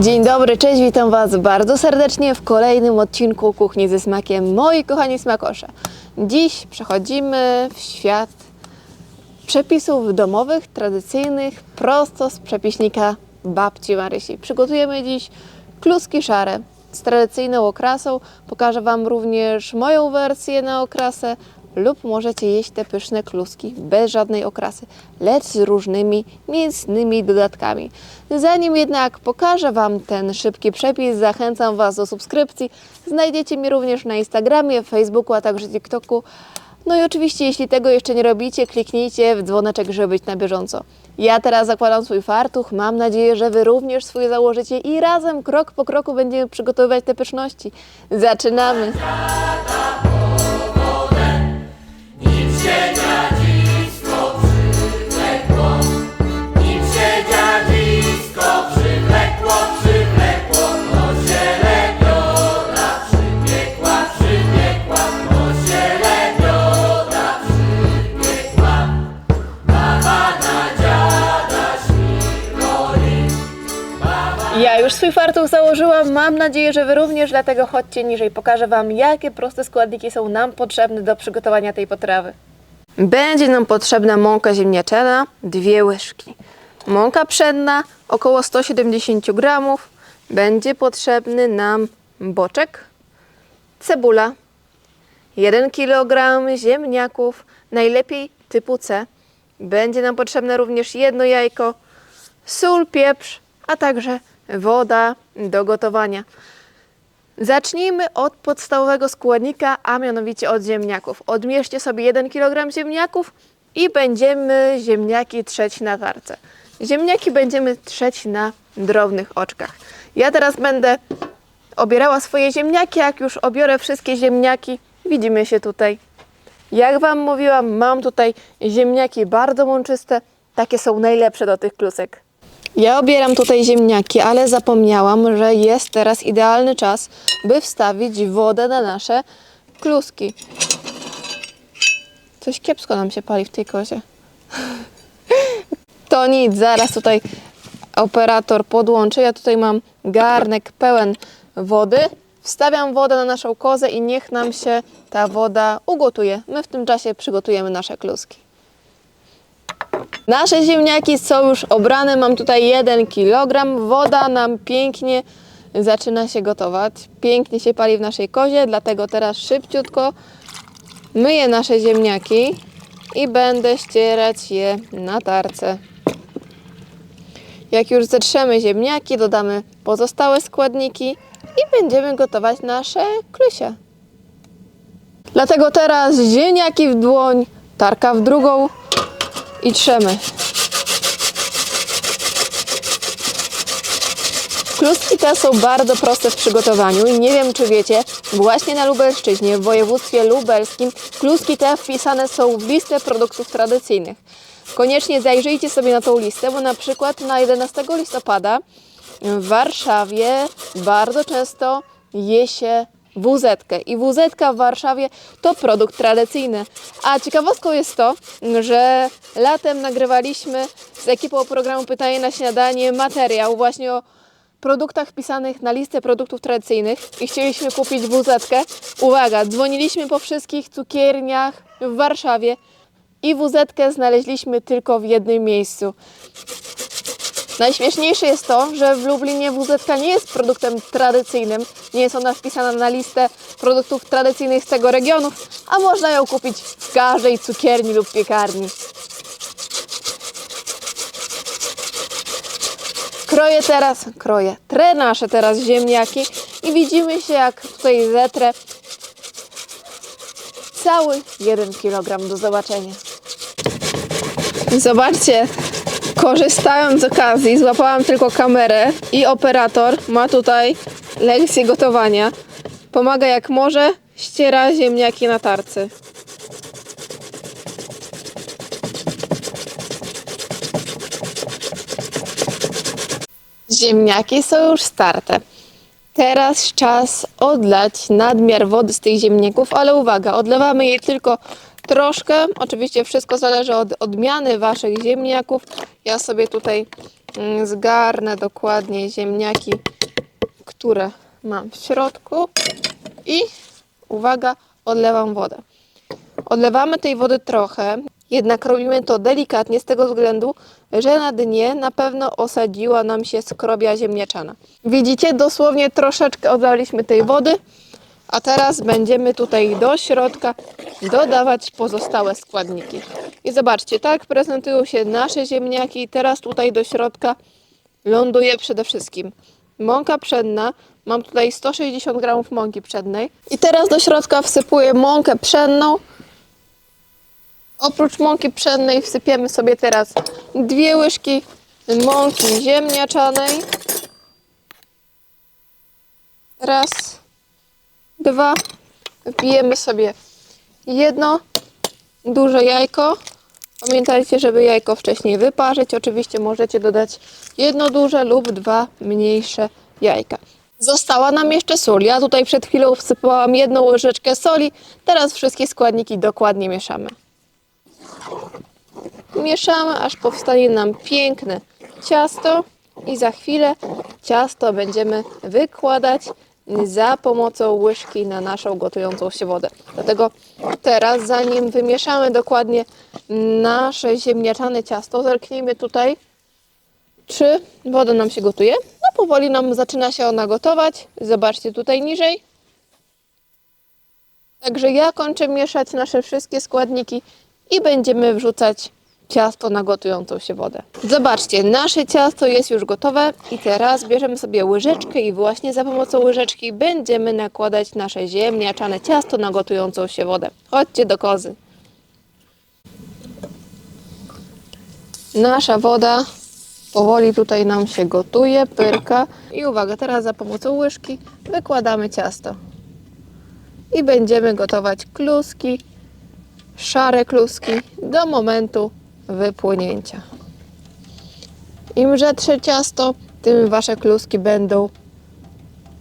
Dzień dobry, cześć, witam Was bardzo serdecznie w kolejnym odcinku Kuchni ze Smakiem, moi kochani smakosze. Dziś przechodzimy w świat przepisów domowych, tradycyjnych, prosto z przepiśnika babci Marysi. Przygotujemy dziś kluski szare z tradycyjną okrasą. Pokażę Wam również moją wersję na okrasę lub możecie jeść te pyszne kluski bez żadnej okrasy, lecz z różnymi mięsnymi dodatkami. Zanim jednak pokażę Wam ten szybki przepis, zachęcam Was do subskrypcji. Znajdziecie mnie również na Instagramie, Facebooku, a także TikToku. No i oczywiście, jeśli tego jeszcze nie robicie, kliknijcie w dzwoneczek, żeby być na bieżąco. Ja teraz zakładam swój fartuch, mam nadzieję, że Wy również swój założycie i razem, krok po kroku będziemy przygotowywać te pyszności. Zaczynamy! Założyłam, mam nadzieję, że Wy również, dlatego chodźcie niżej, pokażę Wam, jakie proste składniki są nam potrzebne do przygotowania tej potrawy. Będzie nam potrzebna mąka ziemniaczana, dwie łyżki. Mąka pszenna, około 170 gramów. Będzie potrzebny nam boczek, cebula, 1 kg ziemniaków, najlepiej typu C. Będzie nam potrzebne również jedno jajko, sól, pieprz, a także woda do gotowania. Zacznijmy od podstawowego składnika, a mianowicie od ziemniaków. Odmierzcie sobie 1 kg ziemniaków i będziemy ziemniaki trzeć na tarce. Ziemniaki będziemy trzeć na drobnych oczkach. Ja teraz będę obierała swoje ziemniaki. Jak już obiorę wszystkie ziemniaki, widzimy się tutaj. Jak Wam mówiłam, mam tutaj ziemniaki bardzo mączyste. Takie są najlepsze do tych klusek. Ja obieram tutaj ziemniaki, ale zapomniałam, że jest teraz idealny czas, by wstawić wodę na nasze kluski. Coś kiepsko nam się pali w tej kozie. To nic, zaraz tutaj operator podłączy. Ja tutaj mam garnek pełen wody. Wstawiam wodę na naszą kozę i niech nam się ta woda ugotuje. My w tym czasie przygotujemy nasze kluski. Nasze ziemniaki są już obrane. Mam tutaj 1 kg. Woda nam pięknie zaczyna się gotować. Pięknie się pali w naszej kozie, dlatego teraz szybciutko myję nasze ziemniaki i będę ścierać je na tarce. Jak już zetrzemy ziemniaki, dodamy pozostałe składniki i będziemy gotować nasze klusie. Dlatego teraz ziemniaki w dłoń, tarka w drugą i trzemy. Kluski te są bardzo proste w przygotowaniu i nie wiem czy wiecie, właśnie na Lubelszczyźnie, w województwie lubelskim, kluski te wpisane są w listę produktów tradycyjnych. Koniecznie zajrzyjcie sobie na tą listę, bo na przykład na 11 listopada w Warszawie bardzo często je się wz i wz w Warszawie to produkt tradycyjny. A ciekawostką jest to, że latem nagrywaliśmy z ekipą programu Pytanie na śniadanie materiał właśnie o produktach wpisanych na listę produktów tradycyjnych i chcieliśmy kupić wz Uwaga, dzwoniliśmy po wszystkich cukierniach w Warszawie i wz znaleźliśmy tylko w jednym miejscu. Najśmieszniejsze jest to, że w Lublinie WZ nie jest produktem tradycyjnym, nie jest ona wpisana na listę produktów tradycyjnych z tego regionu, a można ją kupić w każdej cukierni lub piekarni. Kroję teraz, kroję, trę nasze teraz ziemniaki i widzimy się jak tutaj zetrę cały 1 kg do zobaczenia. Zobaczcie, korzystając z okazji, złapałam tylko kamerę i operator ma tutaj lekcję gotowania. Pomaga jak może, ściera ziemniaki na tarcy. Ziemniaki są już starte. Teraz czas odlać nadmiar wody z tych ziemniaków, ale uwaga, odlewamy jej tylko troszkę. Oczywiście wszystko zależy od odmiany Waszych ziemniaków. Ja sobie tutaj mm, zgarnę dokładnie ziemniaki, które mam w środku i uwaga, odlewam wodę. Odlewamy tej wody trochę, jednak robimy to delikatnie z tego względu, że na dnie na pewno osadziła nam się skrobia ziemniaczana. Widzicie, dosłownie troszeczkę odlaliśmy tej wody, a teraz będziemy tutaj do środka dodawać pozostałe składniki. I zobaczcie, tak prezentują się nasze ziemniaki. Teraz tutaj do środka ląduje przede wszystkim mąka pszenna. Mam tutaj 160 gramów mąki pszennej. I teraz do środka wsypuję mąkę pszenną. Oprócz mąki pszennej wsypiemy sobie teraz dwie łyżki mąki ziemniaczanej. Raz, dwa. Wbijemy sobie jedno duże jajko. Pamiętajcie, żeby jajko wcześniej wyparzyć. Oczywiście możecie dodać jedno duże lub dwa mniejsze jajka. Została nam jeszcze sól. Ja tutaj przed chwilą wsypałam jedną łyżeczkę soli. Teraz wszystkie składniki dokładnie mieszamy. Mieszamy, aż powstanie nam piękne ciasto i za chwilę ciasto będziemy wykładać za pomocą łyżki na naszą gotującą się wodę. Dlatego teraz, zanim wymieszamy dokładnie nasze ziemniaczane ciasto, zerknijmy tutaj, czy woda nam się gotuje. No powoli nam zaczyna się ona gotować. Zobaczcie tutaj niżej. Także ja kończę mieszać nasze wszystkie składniki i będziemy wrzucać ciasto na gotującą się wodę. Zobaczcie, nasze ciasto jest już gotowe i teraz bierzemy sobie łyżeczkę i właśnie za pomocą łyżeczki będziemy nakładać nasze ziemniaczane ciasto na gotującą się wodę. Chodźcie do kozy. Nasza woda powoli tutaj nam się gotuje, pyrka. I uwaga, teraz za pomocą łyżki wykładamy ciasto. I będziemy gotować kluski, szare kluski do momentu wypłynięcia. Im rzadsze ciasto, tym wasze kluski będą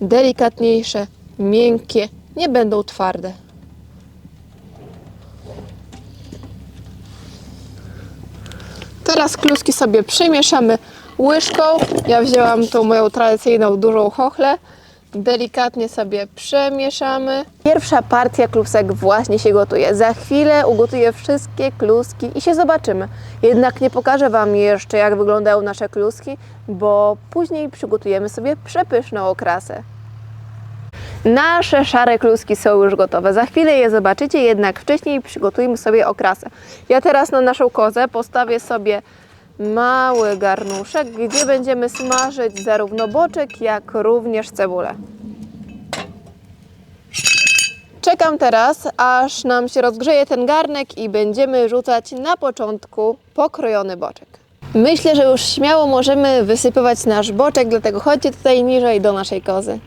delikatniejsze, miękkie, nie będą twarde. Teraz kluski sobie przemieszamy łyżką. Ja wzięłam tą moją tradycyjną dużą chochlę. Delikatnie sobie przemieszamy. Pierwsza partia klusek właśnie się gotuje. Za chwilę ugotuję wszystkie kluski i się zobaczymy. Jednak nie pokażę Wam jeszcze, jak wyglądają nasze kluski, bo później przygotujemy sobie przepyszną okrasę. Nasze szare kluski są już gotowe. Za chwilę je zobaczycie, jednak wcześniej przygotujmy sobie okrasę. Ja teraz na naszą kozę postawię sobie mały garnuszek, gdzie będziemy smażyć zarówno boczek, jak również cebulę. Czekam teraz, aż nam się rozgrzeje ten garnek i będziemy rzucać na początku pokrojony boczek. Myślę, że już śmiało możemy wysypywać nasz boczek, dlatego chodźcie tutaj niżej do naszej kozy.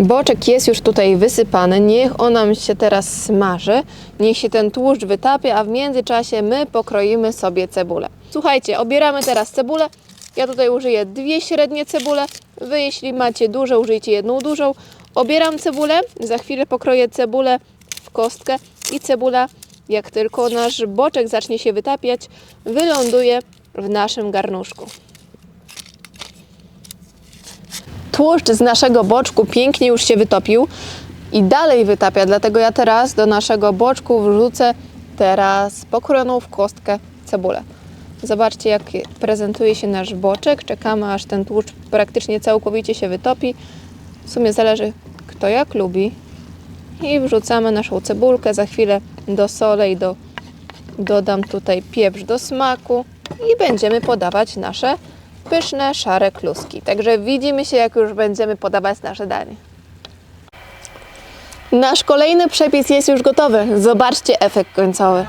Boczek jest już tutaj wysypany, niech on nam się teraz smaży, niech się ten tłuszcz wytapie, a w międzyczasie my pokroimy sobie cebulę. Słuchajcie, obieramy teraz cebulę. Ja tutaj użyję dwie średnie cebule. Wy jeśli macie duże, użyjcie jedną dużą. Obieram cebulę, za chwilę pokroję cebulę w kostkę i cebula, jak tylko nasz boczek zacznie się wytapiać, wyląduje w naszym garnuszku. Tłuszcz z naszego boczku pięknie już się wytopił i dalej wytapia, dlatego ja teraz do naszego boczku wrzucę teraz pokrojoną w kostkę cebulę. Zobaczcie jak prezentuje się nasz boczek, czekamy aż ten tłuszcz praktycznie całkowicie się wytopi. W sumie zależy kto jak lubi. I wrzucamy naszą cebulkę, za chwilę dosolę i do, dodam tutaj pieprz do smaku i będziemy podawać nasze pyszne, szare kluski. Także widzimy się, jak już będziemy podawać nasze danie. Nasz kolejny przepis jest już gotowy. Zobaczcie efekt końcowy.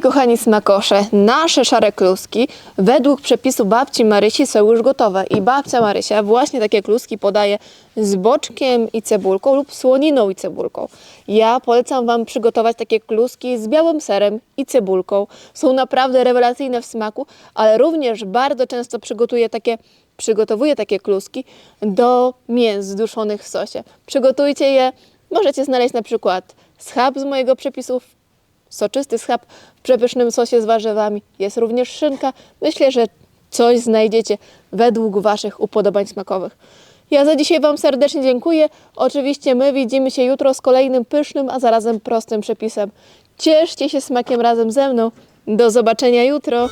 Kochani smakosze, nasze szare kluski według przepisu babci Marysi są już gotowe i babcia Marysia właśnie takie kluski podaje z boczkiem i cebulką lub słoniną i cebulką. Ja polecam Wam przygotować takie kluski z białym serem i cebulką. Są naprawdę rewelacyjne w smaku, ale również bardzo często przygotuję takie przygotowuję takie kluski do mięs zduszonych w sosie. Przygotujcie je, możecie znaleźć na przykład schab z mojego przepisu, soczysty schab przepysznym sosie z warzywami. Jest również szynka. Myślę, że coś znajdziecie według Waszych upodobań smakowych. Ja za dzisiaj Wam serdecznie dziękuję. Oczywiście my widzimy się jutro z kolejnym pysznym, a zarazem prostym przepisem. Cieszcie się smakiem razem ze mną. Do zobaczenia jutro.